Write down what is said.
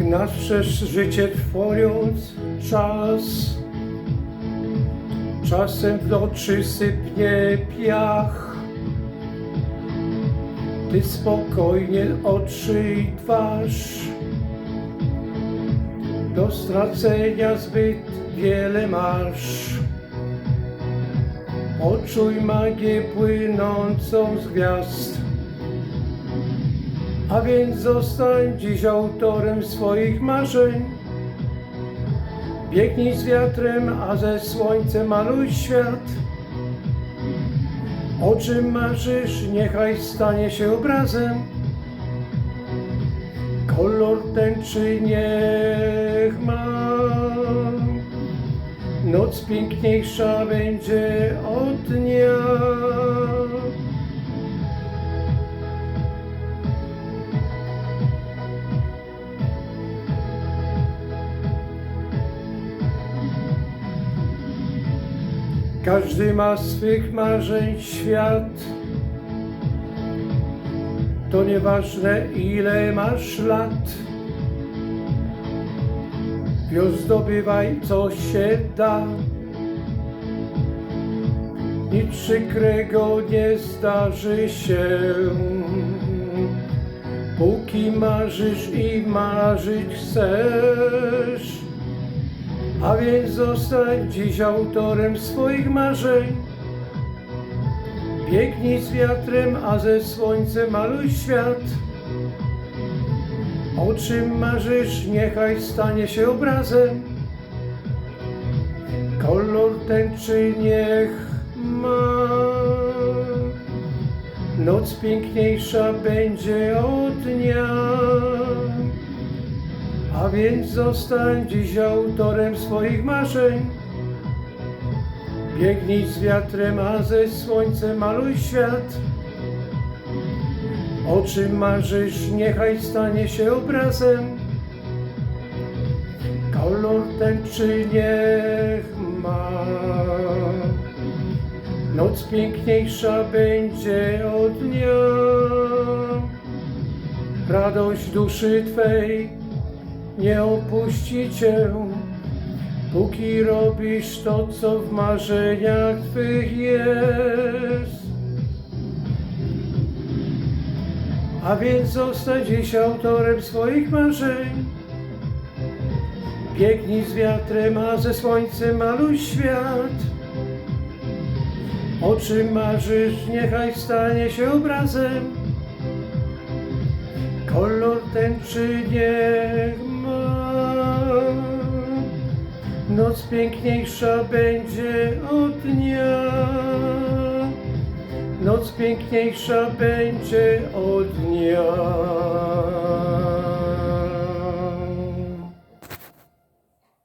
nasze życie trwając czas. Czasem w oczy sypnie piach. Ty spokojnie oczy i twarz. Do stracenia zbyt wiele masz. Poczuj magię płynącą z gwiazd. A więc zostań dziś autorem swoich marzeń. Biegnij z wiatrem, a ze słońcem maluj świat. O czym marzysz, niechaj stanie się obrazem. Kolor tęczy niech ma. Noc piękniejsza będzie od dnia. Każdy ma swych marzeń świat. To nieważne ile masz lat. Zdobywaj co się da. Nic przykrego nie zdarzy się. Póki marzysz i marzyć chcesz. A więc zostań dziś autorem swoich marzeń. Biegnij z wiatrem, a ze słońcem maluj świat. O czym marzysz, niechaj stanie się obrazem. Kolor tęczy niech ma. Noc piękniejsza będzie od dnia. A więc zostań dziś autorem swoich marzeń. Biegnij z wiatrem, a ze słońcem maluj świat. O czym marzysz, niechaj stanie się obrazem. Kolor tęczy niech ma. Noc piękniejsza będzie od dnia. Radość duszy Twej nie opuści Cię, póki robisz to, co w marzeniach Twych jest. A więc zostań dziś autorem swoich marzeń. Biegnij z wiatrem, a ze słońcem maluj świat. O czym marzysz, niechaj stanie się obrazem. Kolor tęczy niech Noc piękniejsza będzie od dnia. Noc piękniejsza będzie od dnia.